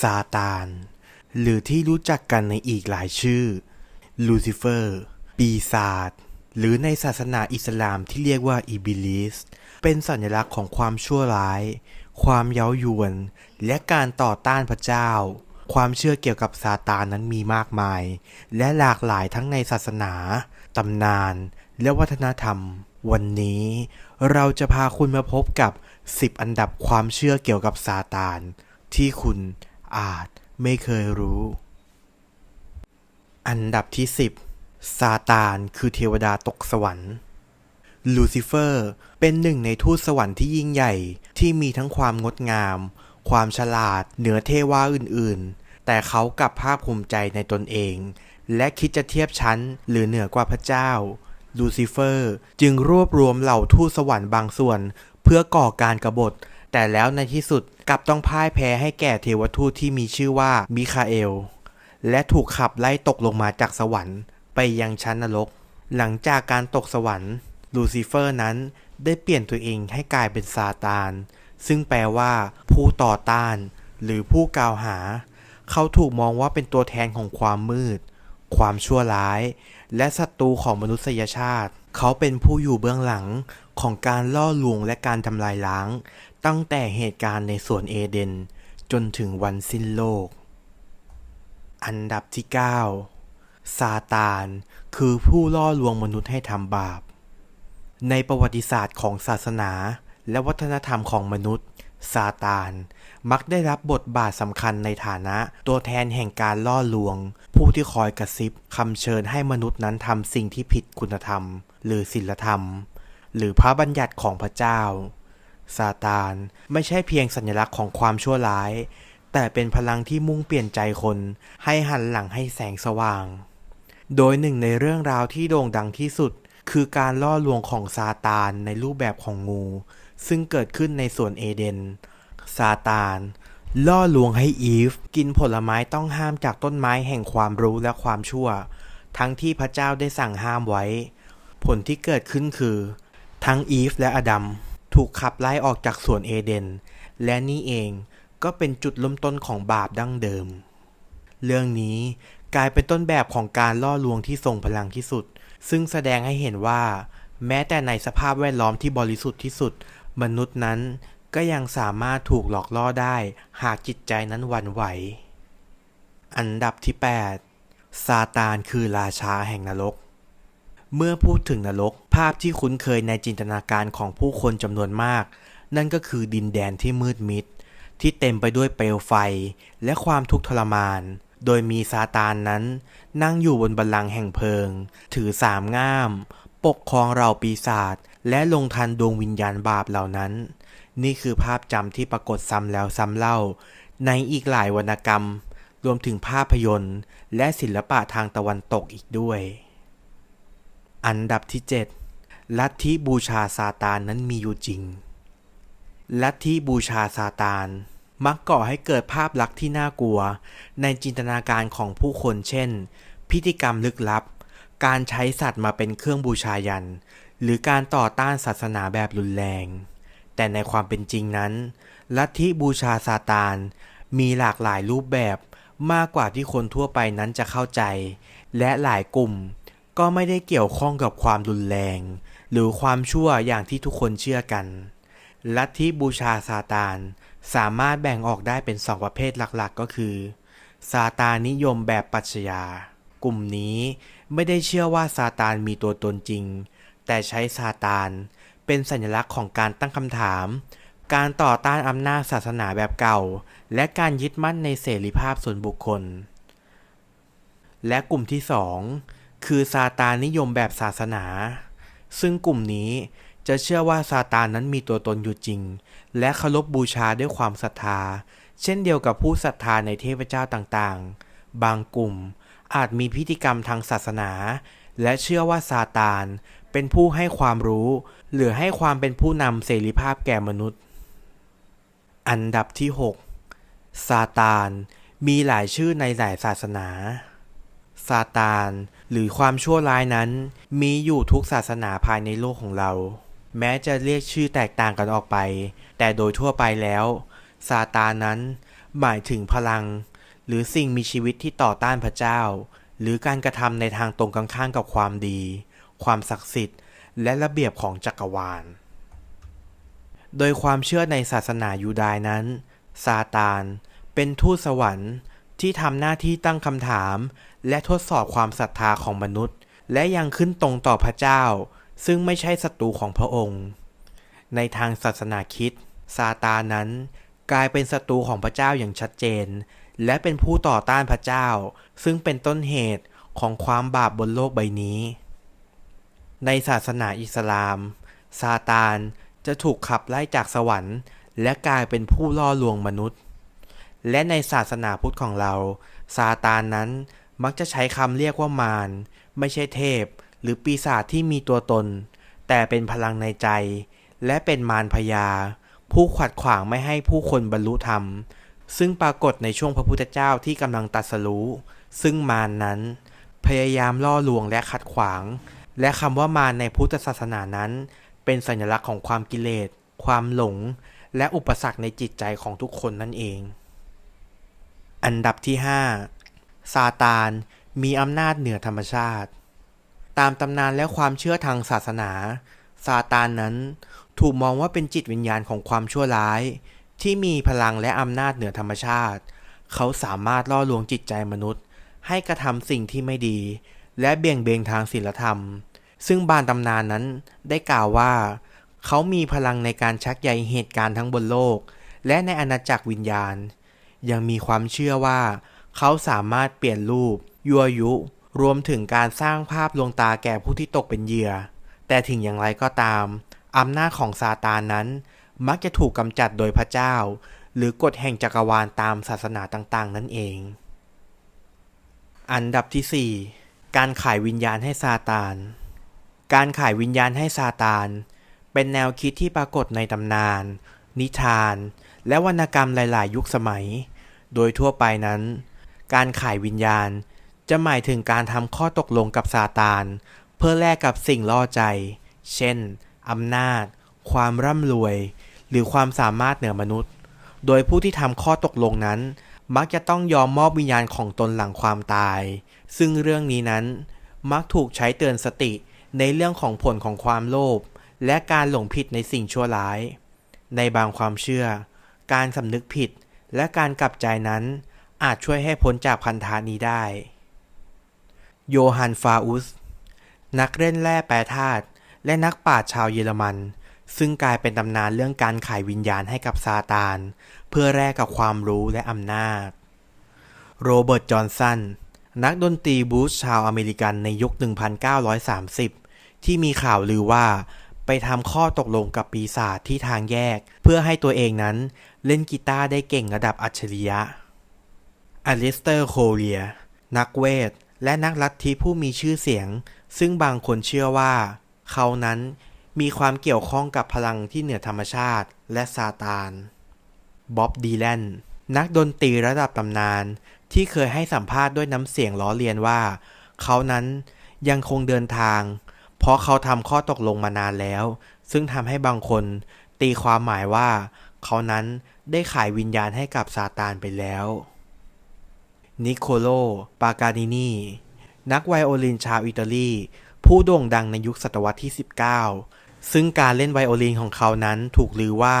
ซาตาน หรือที่รู้จักกันในอีกหลายชื่อ ลูซิเฟอร์ ปีศาจ หรือในศาสนาอิสลามที่เรียกว่าอิบิลิส เป็นสัญลักษณ์ของความชั่วร้าย ความเย้ายวน และการต่อต้านพระเจ้า ความเชื่อเกี่ยวกับซาตานนั้นมีมากมาย และหลากหลายทั้งในศาสนา ตำนาน และวัฒนธรรม วันนี้ เราจะพาคุณมาพบกับ 10 อันดับความเชื่อเกี่ยวกับซาตานที่คุณ อาจไม่เคยรู้ อันดับที่ 10 ซาตานคือเทวดาตกสวรรค์ ลูซิเฟอร์เป็นหนึ่งในทูตสวรรค์ที่ยิ่งใหญ่ที่มีทั้งความงดงาม ความฉลาดเหนือเทวาอื่นๆ แต่เขากลับภาคภูมิใจในตนเอง และคิดจะเทียบชั้นหรือเหนือกว่าพระเจ้า ลูซิเฟอร์จึงรวบรวมเหล่าทูตสวรรค์บางส่วน เพื่อก่อการกรบฏ แต่แล้วในที่สุดกลับต้องพ่ายแพ้ให้แก่เทวทูตที่มีชื่อว่ามิคาเอล และถูกขับไล่ตกลงมาจากสวรรค์ ไปยังชั้นนรก หลังจากการตกสวรรค์ ลูซิเฟอร์นั้นได้เปลี่ยนตัวเองให้กลายเป็นซาตาน ซึ่งแปลว่า ผู้ต่อต้าน หรือผู้กล่าวหา เขาถูกมองว่าเป็นตัวแทนของความมืด ความชั่วร้าย และศัตรูของมนุษยชาติ เขาเป็นผู้อยู่เบื้องหลังของการล่อลวงและการทำลายล้าง ตั้งแต่เหตุการณ์ในสวนเอเดน จนถึงวันสิ้นโลก อันดับที่ 9 ซาตาน คือผู้ล่อลวงมนุษย์ให้ทำบาป ในประวัติศาสตร์ของศาสนา และวัฒนธรรมของมนุษย์ซาตาน มักได้รับบทบาทสำคัญในฐานะตัวแทนแห่งการล่อลวง ผู้ที่คอยกระซิบคำเชิญให้มนุษย์นั้นทำสิ่งที่ผิดคุณธรรม หรือศีลธรรม หรือพระบัญญัติของพระเจ้า ซาตาน ไม่ใช่เพียงสัญลักษณ์ของความชั่วร้าย แต่เป็นพลังที่มุ่งเปลี่ยนใจคน ให้หันหลังให้แสงสว่าง โดยหนึ่งในเรื่องราวที่โด่งดังที่สุด คือการล่อลวงของซาตานในรูปแบบของงู ซึ่งเกิดขึ้นในสวนเอเดน ซาตาน ล่อลวงให้อีฟ กินผลไม้ต้องห้ามจากต้นไม้แห่งความรู้และความชั่ว ทั้งที่พระเจ้าได้สั่งห้ามไว้ ผลที่เกิดขึ้นคือ ทั้งอีฟและอดัม ถูกขับไล่ออกจากสวนเอเดน และนี่เองก็เป็นจุดเริ่มต้นของบาปดั้งเดิม เรื่องนี้กลายเป็นต้นแบบของการล่อลวงที่ทรงพลังที่สุด ซึ่งแสดงให้เห็นว่า แม้แต่ในสภาพแวดล้อมที่บริสุทธิ์ที่สุด มนุษย์นั้นก็ยังสามารถถูกหลอกล่อได้ หากจิตใจนั้นหวั่นไหว อันดับที่ 8 ซาตานคือราชาแห่งนรก เมื่อพูดถึงนรก ภาพที่คุ้นเคยในจินตนาการของผู้คนจำนวนมาก นั่นก็คือดินแดนที่มืดมิด ที่เต็มไปด้วยเปลวไฟ และความทุกข์ทรมาน โดยมีซาตานนั้น นั่งอยู่บนบัลลังก์แห่งเพลิง ถือสามง่าม ปกครองเราปีศาจและลงทันดวงวิญญาณบาปเหล่านั้น นี่คือภาพจำที่ปรากฏซ้ำแล้วซ้ำเล่า ในอีกหลายวรรณกรรม รวมถึงภาพยนตร์ และศิลปะทางตะวันตกอีกด้วย อันดับที่ 7 ลัทธิบูชาซาตานนั้นมีอยู่จริง ลัทธิบูชาซาตานมักก่อให้เกิดภาพลักษณ์ที่น่ากลัว ในจินตนาการของผู้คนเช่น พิธีกรรมลึกลับ การใช้สัตว์มาเป็นเครื่องบูชายัน หรือการต่อต้านศาสนาแบบรุนแรง แต่ในความเป็นจริงนั้น ลัทธิบูชาซาตานมีหลากหลายรูปแบบมากกว่าที่คนทั่วไปนั้นจะเข้าใจ และหลายกลุ่ม ก็ไม่ได้เกี่ยวข้องกับความรุนแรง หรือความชั่วอย่างที่ทุกคนเชื่อกัน ลัทธิบูชาซาตาน สามารถแบ่งออกได้เป็นสองประเภทหลักๆ ก็คือซาตานนิยมแบบปรัชญากลุ่มนี้ไม่ได้เชื่อว่าซาตานมีตัวตนจริง แต่ใช้ซาตานเป็นสัญลักษณ์ของการตั้งคำถาม การต่อต้านอำนาจศาสนาแบบเก่า และการยึดมั่นในเสรีภาพส่วนบุคคล และกลุ่มที่สอง คือซาตานนิยมแบบศาสนา ซึ่งกลุ่มนี้จะเชื่อว่าซาตานนั้นมีตัวตนอยู่จริง และเคารพบูชาด้วยความศรัทธา เช่นเดียวกับผู้ศรัทธาในเทพเจ้าต่างๆ บางกลุ่มอาจมีพิธีกรรมทางศาสนา และเชื่อว่าซาตานเป็นผู้ให้ความรู้ หรือให้ความเป็นผู้นำเสรีภาพแก่มนุษย์ อันดับที่ 6 ซาตานมีหลายชื่อในหลายศาสนา ซาตาน หรือความชั่วร้ายนั้น มีอยู่ทุกศาสนาภายในโลกของเรา แม้จะเรียกชื่อแตกต่างกันออกไป แต่โดยทั่วไปแล้วซาตานนั้น หมายถึงพลัง หรือสิ่งมีชีวิตที่ต่อต้านพระเจ้า หรือการกระทำในทางตรงกันข้ามกับความดี ความศักดิ์สิทธิ์ และระเบียบของจักรวาล โดยความเชื่อในศาสนายูดายนั้นซาตานเป็นทูตสวรรค์ที่ทำหน้าที่ตั้งคำถาม และทดสอบความศรัทธาของมนุษย์ และยังขึ้นตรงต่อพระเจ้า ซึ่งไม่ใช่ศัตรูของพระองค์ ในทางศาสนาคิดซาตานนั้น กลายเป็นศัตรูของพระเจ้าอย่างชัดเจน และเป็นผู้ต่อต้านพระเจ้า ซึ่งเป็นต้นเหตุของความบาปบนโลกใบนี้ ในศาสนาอิสลาม ซาตานจะถูกขับไล่จากสวรรค์ และกลายเป็นผู้ล่อลวงมนุษย์ และในศาสนาพุทธของเรา ซาตานนั้น มักจะใช้คำเรียกว่ามารไม่ใช่เทพ หรือปีศาจที่มีตัวตน แต่เป็นพลังในใจ และเป็นมารพยา ผู้ขัดขวางไม่ให้ผู้คนบรรลุธรรม ซึ่งปรากฏในช่วงพระพุทธเจ้าที่กำลังตรัสรู้ ซึ่งมารนนั้น พยายามล่อลวงและขัดขวาง และคำว่ามารในพุทธศาสนานั้น เป็นสัญลักษณ์ของความกิเลส ความหลง และอุปสรรคในจิตใจของทุกคนนั่นเอง อันดับที่ 5 ซาตานมีอำนาจเหนือธรรมชาติ ตามตำนานและความเชื่อทางศาสนา ซาตานนั้นถูกมองว่าเป็นจิตวิญญาณของความชั่วร้าย ที่มีพลังและอำนาจเหนือธรรมชาติ เขาสามารถล่อลวงจิตใจมนุษย์ ให้กระทำสิ่งที่ไม่ดี และเบี่ยงเบนทางศีลธรรม ซึ่งบานตำนานนั้นได้กล่าวว่า เขามีพลังในการชักใยเหตุการณ์ทั้งบนโลก และในอาณาจักรวิญญาณ ยังมีความเชื่อว่า เขาสามารถเปลี่ยนรูป ยั่วยุ รวมถึงการสร้างภาพลวงตาแก่ผู้ที่ตกเป็นเหยื่อ แต่ถึงอย่างไรก็ตามอำนาจของซาตานนั้น มักจะถูกกำจัดโดยพระเจ้า หรือกฎแห่งจักรวาลตามศาสนาต่างๆ นั่นเอง อันดับที่ 4 การขายวิญญาณให้ซาตาน การขายวิญญาณให้ซาตาน เป็นแนวคิดที่ปรากฏในตำนาน นิทาน และวรรณกรรมหลาย ๆ ยุคสมัย โดยทั่วไปนั้น การขายวิญญาณ จะหมายถึงการทำข้อตกลงกับซาตาน เพื่อแลกกับสิ่งล่อใจ เช่นอำนาจ ความร่ำรวย หรือความสามารถเหนือมนุษย์ โดยผู้ที่ทำข้อตกลงนั้น มักจะต้องยอมมอบวิญญาณของตนหลังความตาย ซึ่งเรื่องนี้นั้น มักถูกใช้เตือนสติในเรื่องของผลของความโลภและการหลงผิดในสิ่งชั่วร้าย ในบางความเชื่อ การสำนึกผิดและการกลับใจนั้น อาจช่วยให้พ้นจากพันธานี้ได้ โยฮันฟาอุส นักเล่นแร่แปรธาตุและนักปราชญ์ชาวเยอรมัน ซึ่งกลายเป็นตำนานเรื่องการขายวิญญาณให้กับซาตาน เพื่อแลกกับความรู้และอำนาจ โรเบิร์ต จอห์นสัน นักดนตรีบูสชาวอเมริกันในยุค 1930 ที่มีข่าวลือว่าไปทำข้อตกลงกับปีศาจที่ทางแยก เพื่อให้ตัวเองนั้นเล่นกีตาร์ได้เก่งระดับอัจฉริยะ อลิสเตอร์โคเรีย นักเวท และนักลัทธิผู้มีชื่อเสียง ซึ่งบางคนเชื่อว่า เขานั้นมีความเกี่ยวข้องกับพลังที่เหนือธรรมชาติและซาตานบ๊อบดีแลนนักดนตรีระดับตำนาน ที่เคยให้สัมภาษณ์ด้วยน้ำเสียงล้อเลียนว่า เขานั้นยังคงเดินทาง เพราะเขาทำข้อตกลงมานานแล้ว ซึ่งทำให้บางคนตีความหมายว่า เขานั้นได้ขายวิญญาณให้กับซาตานไปแล้ว นิโคโล ปากาดินีนักไวโอลินชาวอิตาลี ผู้โด่งดังในยุคศตวรรษที่ 19 ซึ่งการเล่นไวโอลินของเขานั้นถูกลือว่า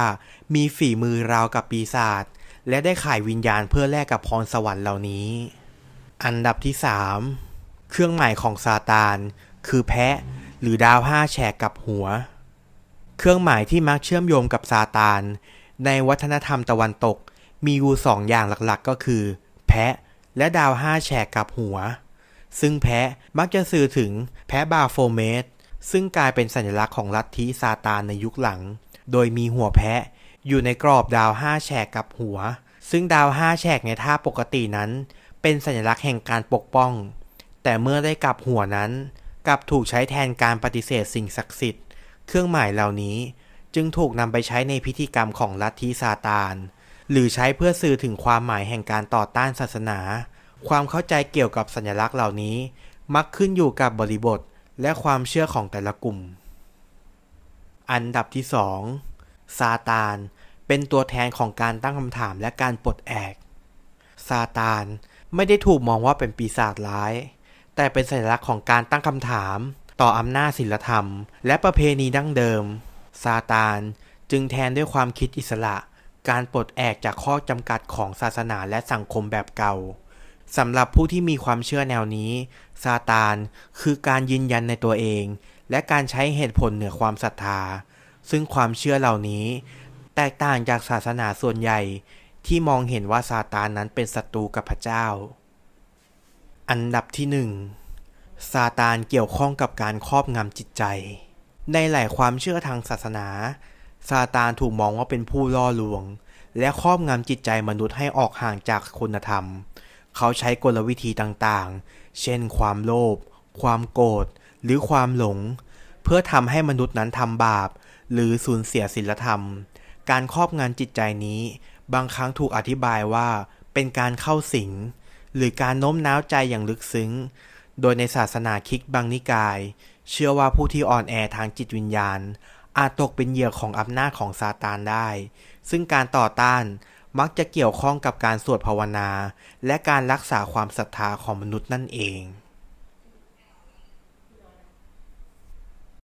มีฝีมือราวกับปีศาจและได้ขายวิญญาณเพื่อแลกกับพรสวรรค์เหล่านี้ อันดับที่ 3 เครื่องหมายของซาตาน คือแพะ หรือดาวห้าแฉกกับหัว เครื่องหมายที่มักเชื่อมโยงกับซาตาน ในวัฒนธรรมตะวันตก มีอยู่สองอย่างหลักๆ ก็คือ แพะ และดาวห้าแฉกกับหัว ซึ่งแพะมักจะสื่อถึงแพะบาโฟเมตซึ่งกลายเป็นสัญลักษณ์ของลัทธิซาตานในยุคหลัง โดยมีหัวแพะอยู่ในกรอบดาวห้าแฉกกับหัว ซึ่งดาวห้าแฉกในท่าปกตินั้น เป็นสัญลักษณ์แห่งการปกป้อง แต่เมื่อได้กลับหัวนั้น กลับถูกใช้แทนการปฏิเสธสิ่งศักดิ์สิทธิ์ เครื่องหมายเหล่านี้จึงถูกนำไปใช้ในพิธีกรรมของลัทธิซาตาน หรือใช้เพื่อสื่อถึงความหมายแห่งการต่อต้านศาสนา ความเข้าใจเกี่ยวกับสัญลักษณ์เหล่านี้ มักขึ้นอยู่กับบริบทและความเชื่อของแต่ละกลุ่ม อันดับที่ 2 ซาตาน เป็นตัวแทนของการตั้งคำถามและการปลดแอก ซาตานไม่ได้ถูกมองว่าเป็นปีศาจร้าย แต่เป็นสัญลักษณ์ของการตั้งคำถาม ต่ออำนาจศีลธรรม และประเพณีดั้งเดิม ซาตานจึงแทนด้วยความคิดอิสระ การปลดแอกจากข้อจำกัดของศาสนาและสังคมแบบเก่าสำหรับผู้ที่มีความเชื่อแนวนี้ ซาตานคือการยืนยันในตัวเอง และการใช้เหตุผลเหนือความศรัทธา ซึ่งความเชื่อเหล่านี้ แตกต่างจากศาสนาส่วนใหญ่ ที่มองเห็นว่าซาตานนั้นเป็นศัตรูกับพระเจ้า อันดับที่หนึ่งซาตานเกี่ยวข้องกับการครอบงำจิตใจ ในหลายความเชื่อทางศาสนา ซาตานถูกมองว่าเป็นผู้ล่อลวง และครอบงำจิตใจมนุษย์ให้ออกห่างจากคุณธรรม เขาใช้กลวิธีต่างๆ เช่น ความโลภ ความโกรธ หรือความหลง เพื่อทำให้มนุษย์นั้นทำบาป หรือสูญเสียศีลธรรม การครอบงำจิตใจนี้ บางครั้งถูกอธิบายว่าเป็นการเข้าสิง หรือการโน้มน้าวใจอย่างลึกซึ้ง โดยในศาสนาคริกต์บางนิกาย เชื่อว่าผู้ที่อ่อนแอทางจิตวิญญาณ อาจตกเป็นเหยื่อของอำนาจของซาตานได้ ซึ่งการต่อต้านมักจะเกี่ยวข้องกับการสวดภาวนา และการรักษาความศรัทธาของมนุษย์นั่นเอง